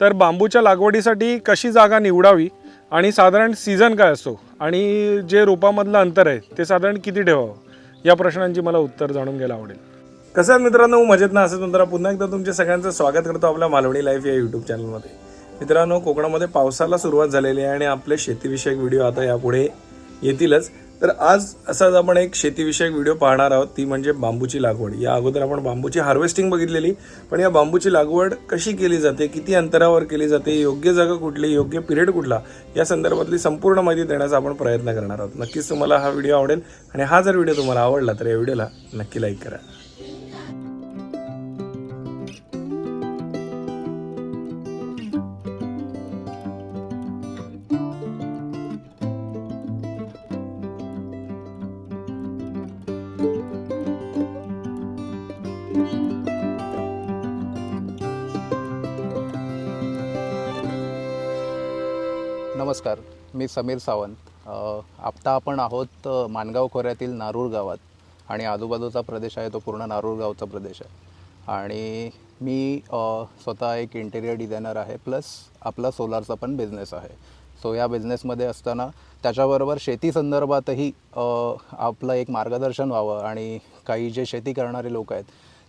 तर बांबूच्या लागवडीसाठी कशी जागा निवडावी आणि साधारण सीझन काय असतो? आणि जे रोपामधलं अंतर आहे ते साधारण किती ठेवावं? या प्रश्नांची मला उत्तर जाणून घ्यायला आवडेल. कसं आहे मित्रांनो? मजेत ना? असं नंतर पुन्हा एकदा तुमच्या सगळ्यांचं स्वागत करतो आपल्या मालवणी लाईफ या यूट्यूब चॅनलमध्ये मित्रांनो कोकणामध्ये पावसाला सुरुवात झालेली आहे आणि आपले शेतीविषयक व्हिडिओ आता यापुढे येतीलच. तर आज असाच आपण एक शेतीविषयक व्हिडिओ पाहणार आहोत. ती म्हणजे बांबूची लागवड. या अगोदर आपण बांबूची हार्वेस्टिंग बघितलेली पण या बांबूची लागवड कशी केली जाते किती अंतरावर केली जाते योग्य जागा कुठली योग्य पिरियड कुठला या संदर्भातली संपूर्ण माहिती देण्याचा आपण प्रयत्न करणार आहोत. नक्कीच तुम्हाला हा व्हिडिओ आवडेल आणि हा जर व्हिडिओ तुम्हाला आवडला तर या व्हिडिओला नक्की लाईक करा. नमस्कार मी समीर सावंत. आत्ता आपण आहोत मानगाव माणगाव खोऱ्यातील नारूर गावात आणि आजूबाजूचा प्रदेश आहे तो पूर्ण नारूर गावचा प्रदेश आहे. आणि मी स्वतः एक इंटेरियर डिझायनर आहे प्लस आपला सोलारचा पण बिझनेस आहे. सो या बिझनेसमध्ये असताना त्याच्याबरोबर शेती संदर्भातही आपलं एक मार्गदर्शन व्हावं आणि काही जे शेती करणारे लोक आहेत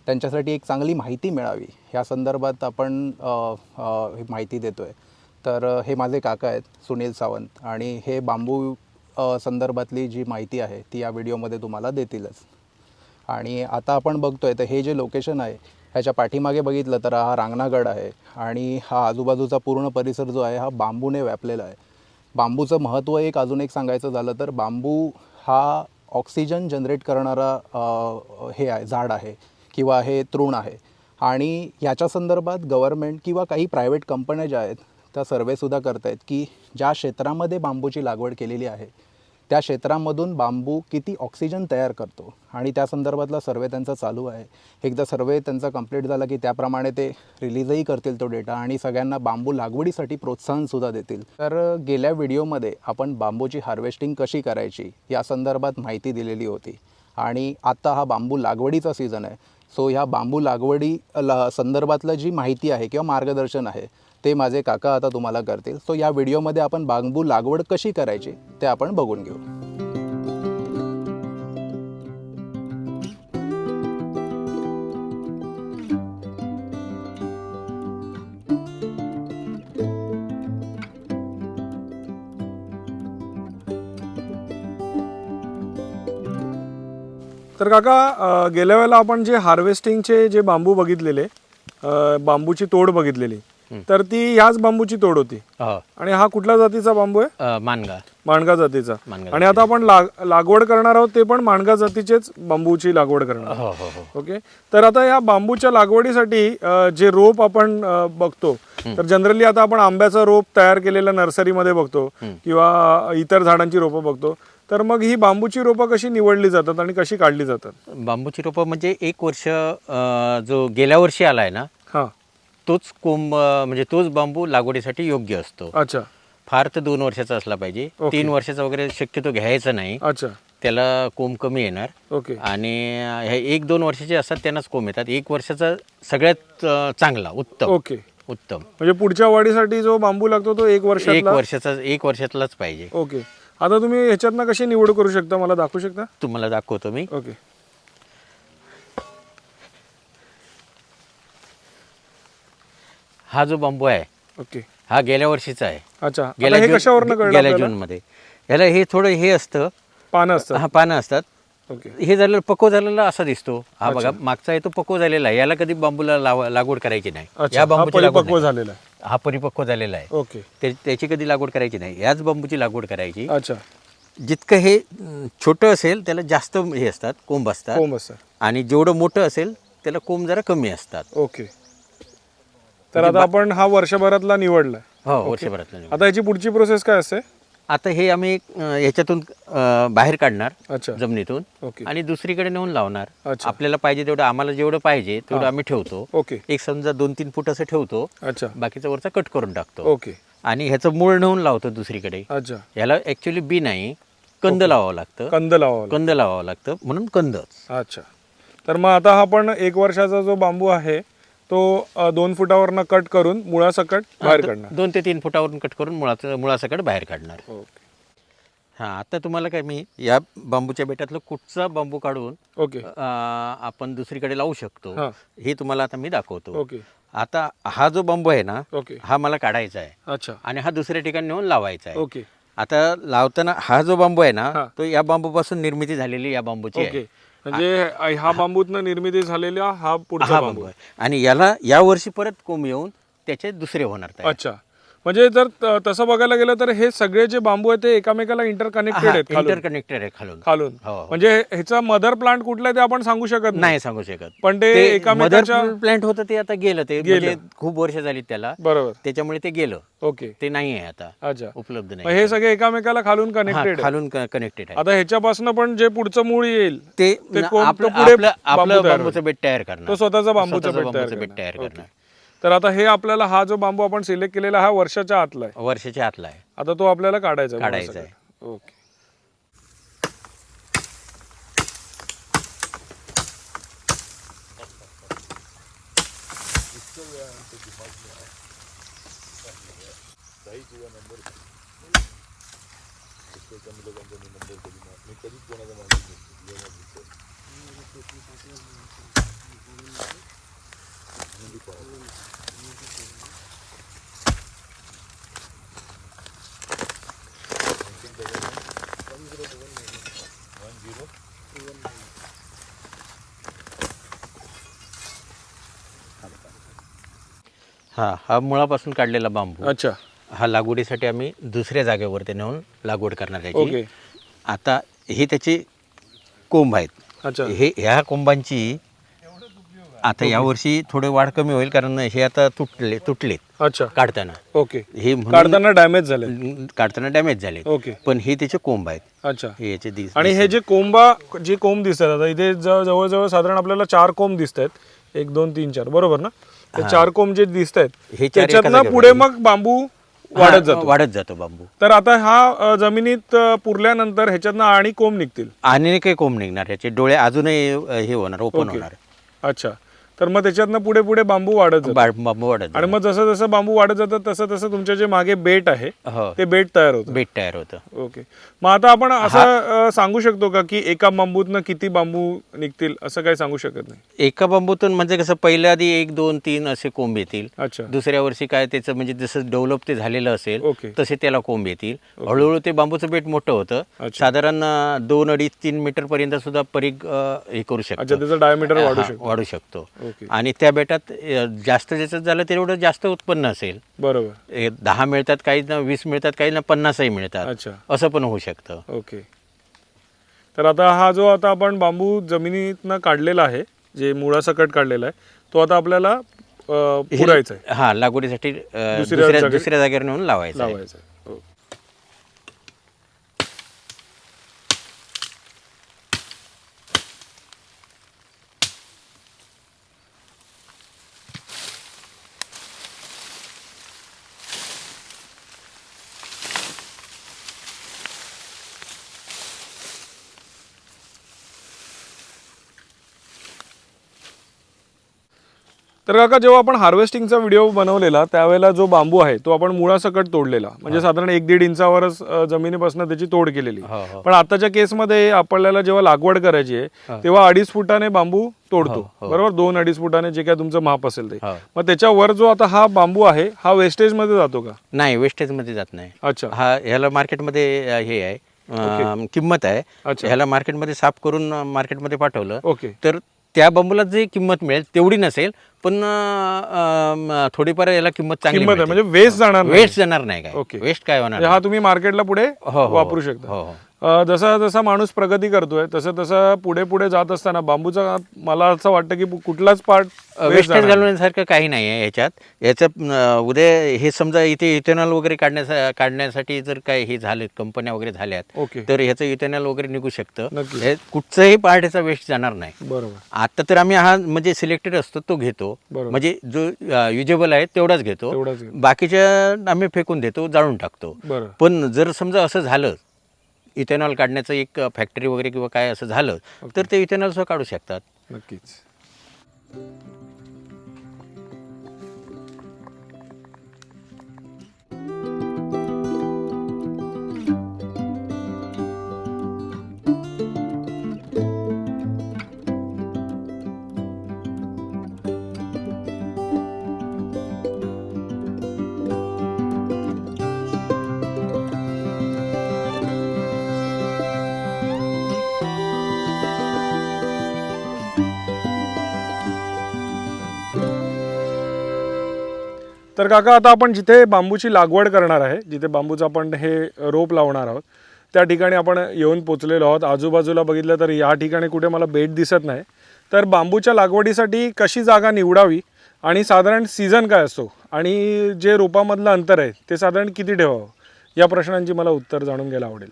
त्यांच्यासाठी एक चांगली माहिती मिळावी. ह्या संदर्भात आपण ही माहिती देतो आहे तर हे माझे काका आहेत सुनील सावंत. आणि हे बांबू संदर्भातली जी माहिती आहे ती या व्हिडिओमध्ये तुम्हाला देतीलच. आणि आता आपण बघतोय तर हे जे लोकेशन आहे ह्याच्या पाठीमागे बघितलं तर हा रांगणागड आहे. आणि हा आजूबाजूचा पूर्ण परिसर जो आहे हा बांबूने व्यापलेला आहे. बांबूचं महत्त्व एक अजून एक सांगायचं झालं तर बांबू हा ऑक्सिजन जनरेट करणारा हे आहे झाड आहे किंवा हे तृण आहे. आणि याच्या संदर्भात गव्हर्मेंट किंवा काही प्रायव्हेट कंपन्या ज्या आहेत त्या सर्वेसुद्धा करत आहेत की ज्या क्षेत्रामध्ये बांबूची लागवड केलेली आहे त्या क्षेत्रामधून बांबू किती ऑक्सिजन तयार करतो? आणि त्या संदर्भातला सर्वे त्यांचा चालू आहे. एकदा सर्वे त्यांचा कंप्लीट झाला की त्याप्रमाणे ते रिलीजही करतील तो डेटा आणि सगळ्यांना बांबू लागवडीसाठी प्रोत्साहनसुद्धा देतील. तर गेल्या व्हिडिओमध्ये आपण बांबूची हार्वेस्टिंग कशी करायची या संदर्भात माहिती दिलेली होती. आणि आता हा बांबू लागवडीचा सीझन आहे. सो ह्या बांबू लागवडी ला संदर्भातलं जी माहिती आहे किंवा मार्गदर्शन आहे ते माझे काका आता तुम्हाला करतील. सो या व्हिडिओमध्ये आपण बांबू लागवड कशी करायची ते आपण बघून घेऊ. तर काका गेल्या वेळेला आपण जे हार्वेस्टिंगचे जे बांबू बघितलेले बांबूची तोड बघितलेली तर ती ह्याच बांबूची तोड होती. हो. आणि हा कुठल्या जातीचा बांबू आहे? अ, मानगा. माणगा जातीचा. माणगा आणि आता आपण लाग लागवड करणार आहोत ते पण माणगा जातीचेच बांबूची लागवड करणार आहोत. हो हो हो. ओके? तर आता या बांबूच्या लागवडीसाठी अ, जे रोप आपण अ, बघतो तर जनरली आता आपण आंब्याचं रोप तयार केलेलं नर्सरीमध्ये बघतो किंवा इतर झाडांची रोपं बघतो. तर मग ही बांबूची रोपं कशी निवडली जातात आणि कशी काढली जातात? बांबूची रोपं म्हणजे एक वर्ष अ, जो गेल्या वर्षी आलाय ना तोच कोंब म्हणजे तोच बांबू लागवडीसाठी योग्य असतो. अच्छा. फार तर दोन वर्षाचा असला पाहिजे. तीन वर्षाचा वगैरे शक्यतो घ्यायचा नाही. अच्छा. त्याला कोंब कमी येणार. ओके. आणि हे एक दोन वर्षाचे असतात त्यांनाच कोंब येतात. एक वर्षाचा सगळ्यात चांगला उत्तम. ओके. उत्तम. म्हणजे पुढच्या वाढीसाठी जो बांबू लागतो तो एक एक वर्षातला वर्षाचा एक वर्षातलाच पाहिजे. ओके. आता तुम्ही ह्याच्यातनं कशी निवड करू शकता? मला दाखवू शकता? तुम्हाला दाखवतो मी. ओके. हा जो बांबू आहे ओके. हा गेल्या वर्षीचा आहे. अच्छा. गेल्या हे जून- कळलं गेल्या? जून मध्ये ह्याला हे थोडं हे असतं. पानं असतात. हा पानं असतात. ओके. हे झालेलं पक्व झालेला असा दिसतो. हा बघा मागचा आहे तो पक्व झालेला आहे. याला कधी बांबूला लाव- लागवड करायची नाही. अच्छा या हा बांबूची लागवड परिपक्व नाही. झालेला आहे. हा परिपक्व झालेला आहे. ओके. त्या- त्याची कधी लागवड करायची नाही. याच बांबूची लागवड करायची. अच्छा. जितकं हे अं, छोटं असेल त्याला जास्त हे असतात कोंब असतात. कोंब असतात. आणि जेवढं मोठं असेल त्याला कोंब जरा कमी असतात. ओके. तर आता आपण हा वर्षभरातला निवडलाय हो वर्षभरातलं निवड. आता याची पुढची प्रोसेस काय असते? आता हे आम्ही अं, याच्यातून अं, बाहेर काढणार अच्छा. जमिनीतून ओके. आणि दुसरीकडे नेऊन लावणार. अच्छा. आपल्याला पाहिजे तेवढं आम्हाला जेवढं पाहिजे तेवढं आम्ही ठेवतो. ओके. एक समजा दोन तीन फूट असं ठेवतो. अच्छा. बाकीचा वरचा कट करून टाकतो. ओके. आणि ह्याचं मूळ नेऊन लावतो दुसरीकडे. अच्छा. ह्याला ऍक्च्युली बी नाही कंद लावावं लागतं. कंद लावावा लागतो. कंद लावावं लागतं. म्हणून कंदच. अच्छा. तर मग आता हा आपण एक वर्षाचा जो बांबू आहे तो दोन फुटावरनं कट करून मुळासकट बाहेर काढणार. दोन ते तीन फुटावरून कट करून मुळाचं मुळासकट बाहेर काढणार. ओके. हां आता तुम्हाला काय मी या बांबूच्या बेटातलं कुठचा बांबू काढून ओके. अं, आपण दुसरीकडे लावू शकतो हां. हे तुम्हाला आता मी दाखवतो. ओके. आता हा जो बांबू आहे ना ओके. हा मला काढायचा आहे. अच्छा. आणि हा दुसऱ्या ठिकाणी नेऊन लावायचा आहे. ओके. आता लावताना हा जो बांबू आहे हा. ना तो या बांबूपासून निर्मिती झालेली या बांबूची ओके. आहे. म्हणजे ह्या बांबूतनं निर्मिती झालेला हा पुढचा हा बांबू बांबू आहे आणि याला या वर्षी परत कोंब येऊन त्याचे दुसरे होणार तयार. अच्छा म्हणजे जर त- तसं बघायला गेलं तर हे सगळे जे बांबू आहेत ते एकामेकाला इंटरकनेक्टेड आहेत खालून. इंटरकनेक्टेड आहे खालून. खालून. हो, हो. म्हणजे ह्याचा मदर प्लांट कुठला आहे ते आपण सांगू शकत नाही. सांगू शकत. पण ते मदर एकामेकाच्या प्लांट होतं ते आता गेलं ते म्हणजे खूप वर्ष झाली त्याला. बरोबर. त्याच्यामुळे ते गेलं. ओके. ते नाही आहे आता. अच्छा. उपलब्ध मग नाही हे सगळे एकामेकाला खालून हा, कनेक्टेड खालून कनेक्टेड आहे आता ह्याच्यापासून पण जे पुढचं मूळ येईल ते ते न- कोण- आपलं पुढे आपलं बांबू आपलं तयार बांबूचं बेट तयार करणार. तो स्वतःचा बांबूचा स्वतःचं बेट तयार बेट. करणार. तर आता हे आपल्याला हा जो बांबू आपण सिलेक्ट केलेला हा वर्षाच्या आतला आहे. वर्षाच्या आतला आहे. आता तो आपल्याला काढायचा आहे काढायचा मुळासकट. ओके. हा हा मुळापासून काढलेला बांबू. अच्छा. हा लागवडीसाठी आम्ही दुसऱ्या जागेवरती नेऊन लागवड करणार त्याची आता हे त्याचे कोंब आहेत. अच्छा. हे ह्या कोंबांची आता यावर्षी थोडे वाढ कमी होईल कारण हे आता तुटले तुटलेत अच्छा. काढताना. ओके. हे म्हणून काढताना डॅमेज झाले काढताना डॅमेज झाले ओके. पण हे त्याचे कोंब आहेत. अच्छा. हे याचे दिस आणि हे जे कोंबा जे कोंब दिसतात आता इथे ज- जवळजवळ साधारण आपल्याला चार कोंब दिसत आहेत एक दोन तीन चार. बरोबर ना? ते चार कोंब जे दिसत आहेत हे चार एका त्याच्यातनं पुढे मग बांबू वाढत जातो. वाढत जातो बांबू. तर आता हा अ, जमिनीत अ, पुरल्यानंतर ह्याच्यातनं आणि कोंब निघतील? आणि काही कोंब निघणार. याचे डोळे अजूनही अ, हे होणार ओपन. होणार. अच्छा. तर मग त्याच्यातनं पुढे पुढे बांबू वाढत बा- बांबू वाढत आणि मग जसं जसं बांबू वाढत जातं तसं तसं तुमच्या जे मागे बेट आहे. हो. ते बेट तयार होतं. बेट तयार होतं. ओके. मग आता आपण असं अ, सांगू शकतो का की एका बांबूतनं किती बांबू निघतील असं काही सांगू शकत नाही? एका बांबूतून म्हणजे कसं पहिल्या आधी एक दोन तीन असे कोंब येतील. अच्छा. दुसऱ्या वर्षी काय त्याचं म्हणजे जसं डेव्हलप ते झालेलं असेल ओके. तसे त्याला कोंब येतील. हळूहळू ते बांबूचं बेट मोठं होतं. अच्छा. साधारण अं, दोन अडीच तीन मीटर पर्यंत सुद्धा परीघ अं, हे करू अच्छा शकतो त्याचं डायमीटर वाढू हा, शकतो. वाढू शकतो. आणि त्या बेटात जास्त ज्याचं झालं तेवढं जास्त उत्पन्न असेल. बरोबर. दहा मिळतात काही ना वीस मिळतात काही ना पन्नासही मिळतात. अच्छा. असं पण होऊ शकतं. ओके. तर आता हा जो आता आपण बांबू जमिनीतनं काढलेला आहे जे मुळासकट काढलेला आहे तो आता आपल्याला अ, पुरायचा आहे. हा लागवडीसाठी दुसऱ्या दुसऱ्या जागी- दुसऱ्या जागेवर नेऊन लावायचं. लावायचा आहे ओके. तर काका जेव्हा आपण हार्वेस्टिंगचा व्हिडिओ बनवलेला त्यावेळेला जो बांबू आहे तो आपण मुळासकट तोडलेला. म्हणजे साधारण एक दीड इंचावरच जमिनीपासून त्याची तोड केलेली. हो हो. पण आताच्या केसमध्ये आपल्याला जेव्हा लागवड करायची आहे तेव्हा अडीच फुटाने बांबू तोडतो. बरोबर? दोन अडीच फुटाने जे काय तुमचं माप असेल ते. हो. मग त्याच्यावर जो आता हा बांबू आहे हा वेस्टेजमध्ये जातो का? नाही वेस्टेजमध्ये जात नाही. अच्छा. हा ह्याला मार्केटमध्ये हे आहे किंमत आहे. अच्छा. ह्याला मार्केटमध्ये साफ करून मार्केटमध्ये पाठवलं. ओके. तर त्या बांबूला जी किंमत मिळेल तेवढी नसेल पण अं, थोडीफार याला किंमत चांगली किंमत आहे मिळते. म्हणजे वेस्ट जाणार नाही वेस्ट जाणार नाही काय ओके. वेस्ट काय होणार म्हणजे हा तुम्ही मार्केटला पुढे हो, हो, वापरू हो. शकता हो हो जसा जसा माणूस प्रगती करतोय तसं तसं पुढे पुढे जात असताना बांबूचा मला असं वाटतं की कुठलाच पार्ट वेस्टेज घालवण्यासारखं काही नाही आहे ह्याच्यात याचं उद्या हे समजा इथे इथेनॉल वगैरे काढण्यासा काढण्यासाठी जर काय हे झाले कंपन्या वगैरे झाल्यात ओके. तर ह्याचं इथेनॉल वगैरे निघू शकतं. हे कुठचंही पार्ट याचा वेस्ट जाणार नाही. बरोबर. आता तर आम्ही हा म्हणजे सिलेक्टेड असतो तो घेतो. म्हणजे जो युजेबल आहे तेवढाच घेतो. बाकीच्या आम्ही फेकून देतो जाळून टाकतो. पण जर समजा असं झालं इथेनॉल काढण्याचं एक फॅक्टरी वगैरे किंवा काय असं झालं तर ते इथेनॉल सुद्धा काढू शकतात. नक्कीच. तर काका आता आपण जिथे बांबूची लागवड करणार आहे जिथे बांबूचं आपण हे रोप लावणार आहोत त्या ठिकाणी आपण येऊन पोचलेलो आहोत. आजूबाजूला बघितलं तर या ठिकाणी कुठे मला बेट दिसत नाही. तर बांबूच्या लागवडीसाठी कशी जागा निवडावी आणि साधारण सीझन काय असतो आणि जे रोपामधलं अंतर आहे ते साधारण किती ठेवावं? या प्रश्नांची मला उत्तर जाणून घ्यायला आवडेल.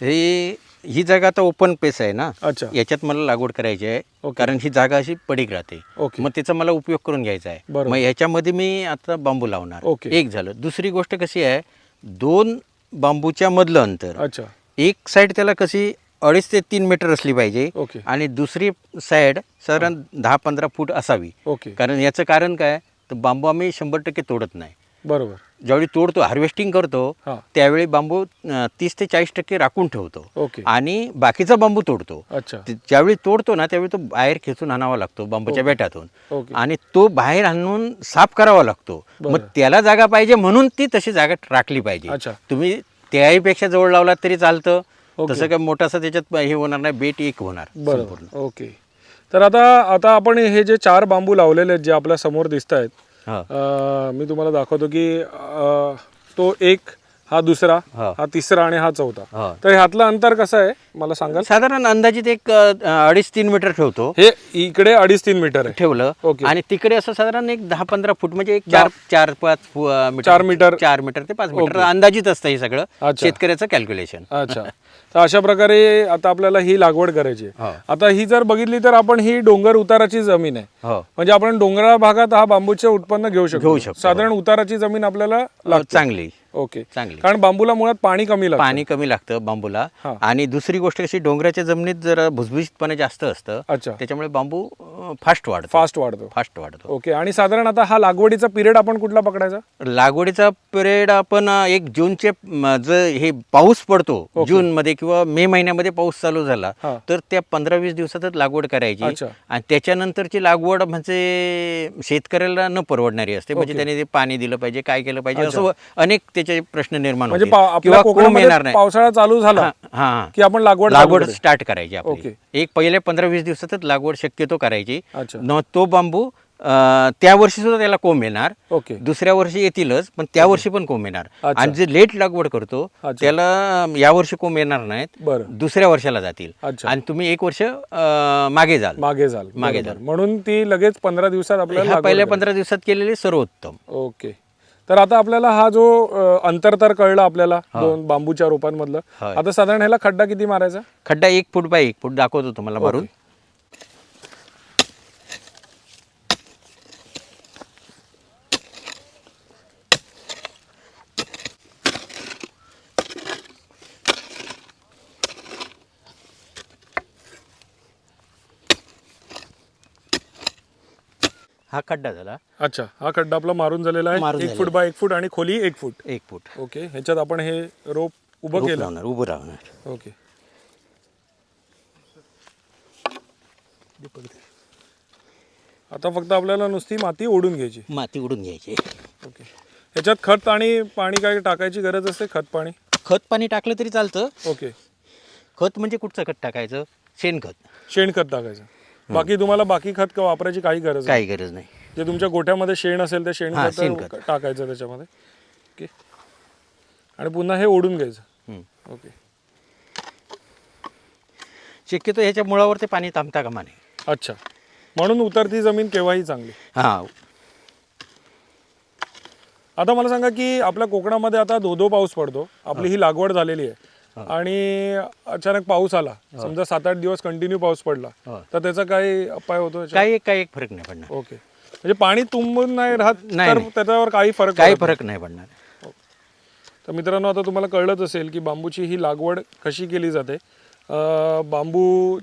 हे ही जागा आता ओपन पेस आहे ना. अच्छा. याच्यात मला लागवड करायची आहे. कारण ही जागा अशी पडीक राहते. ओके. मग त्याचा मला उपयोग करून घ्यायचा आहे. मग याच्यामध्ये मी आता बांबू लावणार. ओके. एक झालं. दुसरी गोष्ट कशी आहे दोन बांबूच्या मधलं अंतर. अच्छा. एक साईड त्याला कशी अडीच ते तीन मीटर असली पाहिजे ओके. आणि दुसरी साईड साधारण दहा पंधरा फूट असावी. ओके. कारण याचं कारण काय तर बांबू आम्ही शंभर टक्के तोडत नाही. बरोबर. ज्यावेळी तोडतो हार्वेस्टिंग करतो. त्यावेळी बांबू तीस ते चाळीस टक्के राखून ठेवतो. ओके. आणि बाकीचा बांबू तोडतो. ज्यावेळी तोडतो ना त्यावेळी तो बाहेर खेचून आणावा लागतो बांबूच्या बेटातून. आणि तो बाहेर आणून साफ करावा लागतो. मग त्याला जागा पाहिजे म्हणून ती तशी जागा राखली पाहिजे. तुम्ही त्याहीपेक्षा जवळ लावलात तरी चालतं. तसं काय मोठासा त्याच्यात हे होणार नाही बेट एक होणार बरोबर. ओके. तर आता आता आपण हे जे चार बांबू लावलेले आहेत जे आपल्यासमोर दिसत आहेत मी तुम्हाला दाखवतो की तो एक हा दुसरा हा. हा तिसरा आणि हा चौथा. हा. तर ह्यातलं अंतर कसं आहे? मला सांगाल? साधारण अंदाजित एक अं, अडीच तीन मीटर ठेवतो. हे इकडे अडीच तीन मीटर आहे. ठेवलं. ओके. आणि तिकडे असं साधारण एक दहा पंधरा फूट म्हणजे एक चार चार पाच फु- अं, मीटर. चार मीटर. चार मीटर ते पाच मीटर. अंदाजित असतं हे सगळं. अच्छा. शेतकऱ्याचं कॅल्क्युलेशन अच्छा. तर अशा प्रकारे आता आपल्याला ही लागवड करायची आहे. हो. आता ही जर बघितली तर आपण ही डोंगर उताराची जमीन आहे. हो. म्हणजे आपण डोंगराळ भागात हा बांबूचे उत्पन्न घेऊ शकतो. घेऊ शकतो. साधारण उताराची जमीन आपल्याला लागते. चांगली. ओके. चांगली. कारण बांबूला मुळात पाणी कमी लागतं. पाणी कमी लागतं बांबूला. हा. आणि दुसरी गोष्ट कशी डोंगराच्या जमिनीत जरा भुसभुशीतपणे जास्त असतं अच्छा. त्याच्यामुळे बांबू फास्ट वाढतो. फास्ट वाढतो. फास्ट वाढतो. ओके. आणि साधारण आता हा लागवडीचा पिरियड आपण कुठला पकडायचा? लागवडीचा पिरियड आपण अं, एक जूनचे म, जर हे पाऊस पडतो जून मध्ये किंवा मे महिन्यामध्ये पाऊस चालू झाला हा. तर त्या पंधरा वीस दिवसातच लागवड करायची. अच्छा. आणि त्याच्यानंतरची लागवड म्हणजे शेतकऱ्याला न परवडणारी असते. म्हणजे त्याने ते पाणी दिलं पाहिजे काय केलं पाहिजे असं अनेक त्याचे प्रश्न निर्माण म्हणजे होतील. पा- आपल्या किंवा कोंब कोकणामध्ये येणार नाही पावसाळा चालू झाला हा, की आपण लागवड चालू लागवड करायची. स्टार्ट करायची आपली ओके. एक पहिल्या पंधरा वीस दिवसातच लागवड शक्यतो करायची अच्छा. न तो बांबू अं, त्या वर्षी सुद्धा त्याला कोंब येणार ओके दुसऱ्या वर्षी येतीलच पण त्या वर्षी पण कोंब येणार अच्छा. आणि जे लेट लागवड करतो अच्छा. त्याला या वर्षी कोंब येणार नाहीत बरं दुसऱ्या वर्षाला जातील अच्छा. आणि तुम्ही एक वर्ष अं, मागे जाल मागे जाल मागे बरोबर. म्हणून ती लगेच पंधरा दिवसात आपल्याला ह्या लागवड पहिल्या. पंधरा दिवसात केलेले सर्वोत्तम ओके तर आता आपल्याला हा जो अंतर तर कळलं आपल्याला दोन बांबूच्या रोपांमधलं. आता साधारण ह्याला खड्डा किती मारायचा? खड्डा एक फूट बाय एक फूट दाखवतो तुम्हाला मारून हा खड्डा झाला. अच्छा हा खड्डा आपला मारून झालेला आहे. एक झालेला फूट बाय एक फूट आणि खोली एक फूट. एक फूट. ओके ह्याच्यात आपण हे रोप उभं रोप केलं. लावणार उभं राहणार. ओके. आता फक्त आपल्याला नुसती माती ओढून घ्यायची. माती उडून घ्यायची. ओके. ह्याच्यात खत आणि पाणी काय टाकायची गरज असते? खत पाणी? खत पाणी टाकलं तरी चालतं. ओके. खत म्हणजे कुठचं खत टाकायचं? शेणखत. शेणखत टाकायचं. बाकी तुम्हाला बाकी खत का वापरायची काही गरज नाही. काही गरज नाही. जे तुमच्या गोठ्यामध्ये शेण असेल ते शेण हा, खत शेणखत. टाकायचं त्याच्यामध्ये. ओके. आणि पुन्हा हे ओढून घ्यायचं. हम्म. ओके. शक्यतो ह्याच्या मुळावर ते पाणी थांबता कामा नये. अच्छा. म्हणून उतरती जमीन केव्हाही चांगली. हां. आता मला सांगा की आपल्या कोकणामध्ये आता धो धो पाऊस पडतो. आपली ही लागवड झालेली आहे. आणि अचानक पाऊस आला समजा सात आठ दिवस कंटिन्यू पाऊस पडला. तर त्याचा काही अपाय होतो? काही काही एक फरक नाही पडणार ओके म्हणजे पाणी तुंबून नाही राहत नाही, तर. त्याच्यावर काही फरक काही. फरक नाही पडणार तर मित्रांनो आता तुम्हाला कळलंच असेल की बांबूची ही लागवड कशी केली जाते बांबू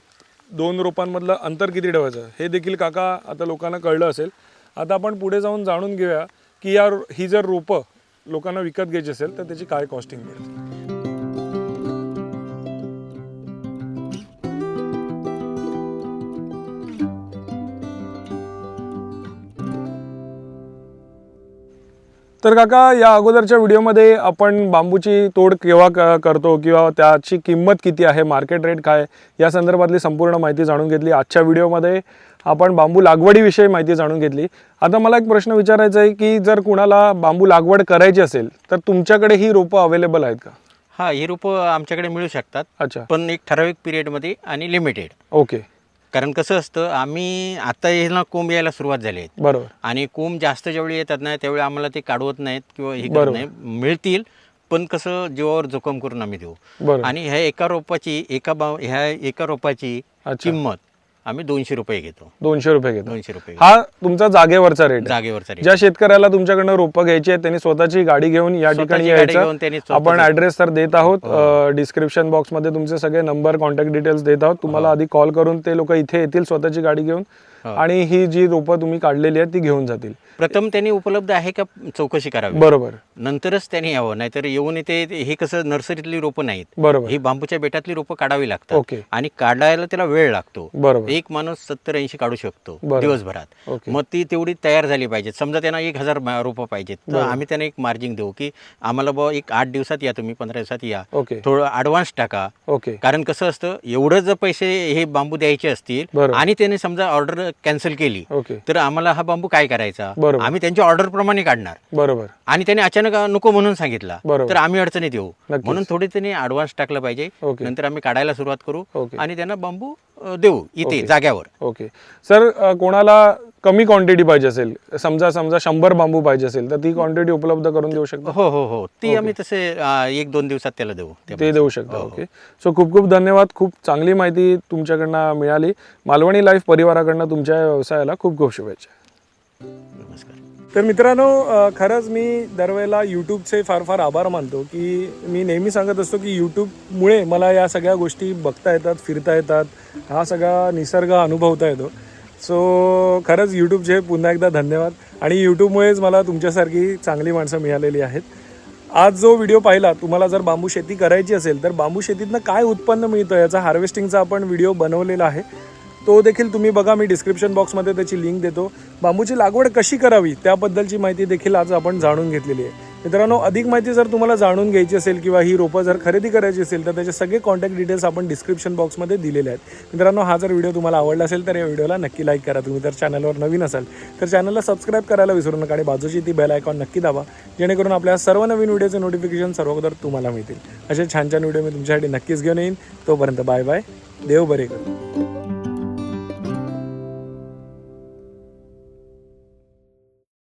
दोन रोपांमधलं अंतर किती ठेवायचं हे देखील काका आता लोकांना कळलं असेल आता आपण पुढे जाऊन जाणून घेऊया की या ही जर रोपं लोकांना विकत घ्यायची असेल तर त्याची काय कॉस्टिंग मिळते तर काका या अगोदरच्या व्हिडिओमध्ये आपण बांबूची तोड केव्हा क- करतो किंवा त्याची किंमत किती आहे मार्केट रेट काय या संदर्भातली संपूर्ण माहिती जाणून घेतली. आजच्या व्हिडिओमध्ये आपण बांबू लागवडीविषयी माहिती जाणून घेतली. आता मला एक प्रश्न विचारायचा आहे की जर कुणाला बांबू लागवड करायची असेल तर तुमच्याकडे ही रोपं अवेलेबल आहेत का? हा ही रोपं आमच्याकडे मिळू शकतात. अच्छा. पण एक ठराविक पिरियडमध्ये आणि लिमिटेड ओके. कारण कसं असतं आम्ही आता याला कोंब यायला सुरुवात झाली आहे बरोबर. आणि कोंब जास्त ज्यावेळी येतात ना त्यावेळी आम्हाला ते काढवत नाहीत किंवा हे करत. नाही मिळतील पण कसं जीवावर जोखम करून आम्ही देऊ. आणि ह्या एका रोपाची एका बा ह्या एका रोपाची. किंमत आम्ही दोनशे रुपये घेतो. दोनशे रुपये घेतो. दोनशे रुपये हा तुमचा जागेवरचा रेट आहे जागेवरचा rate. ज्या शेतकऱ्याला तुमच्याकडनं रोपं घ्यायची आहेत त्यांनी स्वतःची गाडी घेऊन या ठिकाणी स्वतःची गाडी घेऊन यायचं त्यांनी स्वतःची- आपण ऍड्रेस तर देत आहोत. डिस्क्रिप्शन बॉक्समध्ये तुमचे सगळे नंबर कॉन्टॅक्ट डिटेल्स देत आहोत. तुम्हाला आधी कॉल करून ते लोक इथे येतील स्वतःची गाडी घेऊन. आणि ही जी रोपं तुम्ही काढलेली आहेत ती घेऊन जातील. प्रथम त्यांनी उपलब्ध आहे का चौकशी करावी? बरोबर. नंतरच त्यांनी यावं नाहीतर येऊन इथे हे कसं नर्सरीतली रोपं नाहीत. बरोबर. ही बांबूच्या बेटातली रोपं काढावी लागतात. ओके. आणि काढायला त्याला वेळ लागतो. बरोबर. एक माणूस सत्तर ऐंशी काढू शकतो. दिवसभरात. मग ती तेवढी तयार झाली पाहिजे. समजा त्यांना एक हजार रोपं पाहिजेत तर आम्ही त्यांना एक मार्जिन देऊ की आम्हाला बुवा एक आठ दिवसात या तुम्ही पंधरा दिवसात या. थोडं ॲडव्हान्स टाका. ओके. कारण कसं असतं एवढं जर पैसे हे बांबू द्यायचे असतील. आणि त्याने समजा ऑर्डर कॅन्सल केली. ओके. तर आम्हाला हा बांबू काय करायचा? बरोबर. आम्ही त्यांच्या ऑर्डर प्रमाणे काढणार. बरोबर. आणि त्याने अचानक नको म्हणून सांगितला. बरोबर. तर आम्ही अडचणीत येऊ. नक्कीच. म्हणून थोडी त्यांनी ऍडव्हान्स टाकलं पाहिजे. ओके. नंतर आम्ही काढायला सुरुवात करू ओके. आणि त्यांना बांबू अ, देऊ इथे जाग्यावर. ओके. सर अ, कोणाला कमी क्वांटिटी पाहिजे असेल. समजा समजा शंभर बांबू पाहिजे असेल तर ती क्वांटिटी उपलब्ध करून देऊ शकता? हो हो हो. ती आम्ही तसे एक दोन दिवसात त्याला देऊ. ते देऊ शकता ओके सो खूप खूप धन्यवाद. खूप चांगली माहिती तुमच्याकडनं मिळाली. मालवणी लाईफ परिवाराकडनं तुमच्या व्यवसायाला खूप खूप शुभेच्छा. नमस्कार. तर मित्रांनो खरंच मी दरवेळेला यूट्यूबचे फार फार आभार मानतो की मी नेहमी सांगत असतो की यूट्यूबमुळे मला या सगळ्या गोष्टी बघता येतात फिरता येतात. हा सगळा निसर्ग अनुभवता येतो. सो खरंच यूट्यूबचे पुन्हा एकदा धन्यवाद. आणि यूट्यूबमुळेच मला तुमच्यासारखी चांगली माणसं मिळालेली आहेत. आज जो व्हिडिओ पाहिला तुम्हाला जर बांबू शेती करायची असेल तर बांबू शेतीतनं काय उत्पन्न मिळतं याचा हार्वेस्टिंगचा आपण व्हिडिओ बनवलेला आहे. तो देखील तुम्ही बघा मी डिस्क्रिप्शन बॉक्समध्ये त्याची लिंक देतो. बांबूची लागवड कशी करावी त्याबद्दलची माहिती देखील आज आपण जाणून घेतलेली आहे. मित्रांनो अधिक माहिती जर तुम्हाला जाणून घ्यायची असेल किंवा ही रोपं जर खरेदी करायची असेल तर त्याचे सगळे कॉन्टॅक्ट डिटेल्स आपण डिस्क्रिप्शन बॉक्समध्ये दिलेले आहेत. मित्रांनो हा जर व्हिडिओ तुम्हाला आवडला असेल तर या व्हिडिओला नक्की लाईक करा. तुम्ही जर चॅनलवर नवीन असाल तर चॅनलला सबस्क्राईब करायला विसरू नका आणि बाजूची ती बेल आयकॉन नक्की दाबा जेणेकरून आपल्या सर्व नवीन व्हिडिओचे नोटिफिकेशन सर्वोदर तुम्हाला मिळतील. असे छान छान व्हिडिओ मी तुमच्यासाठी नक्कीच घेऊन येईन. तोपर्यंत बाय बाय देव बरे करू.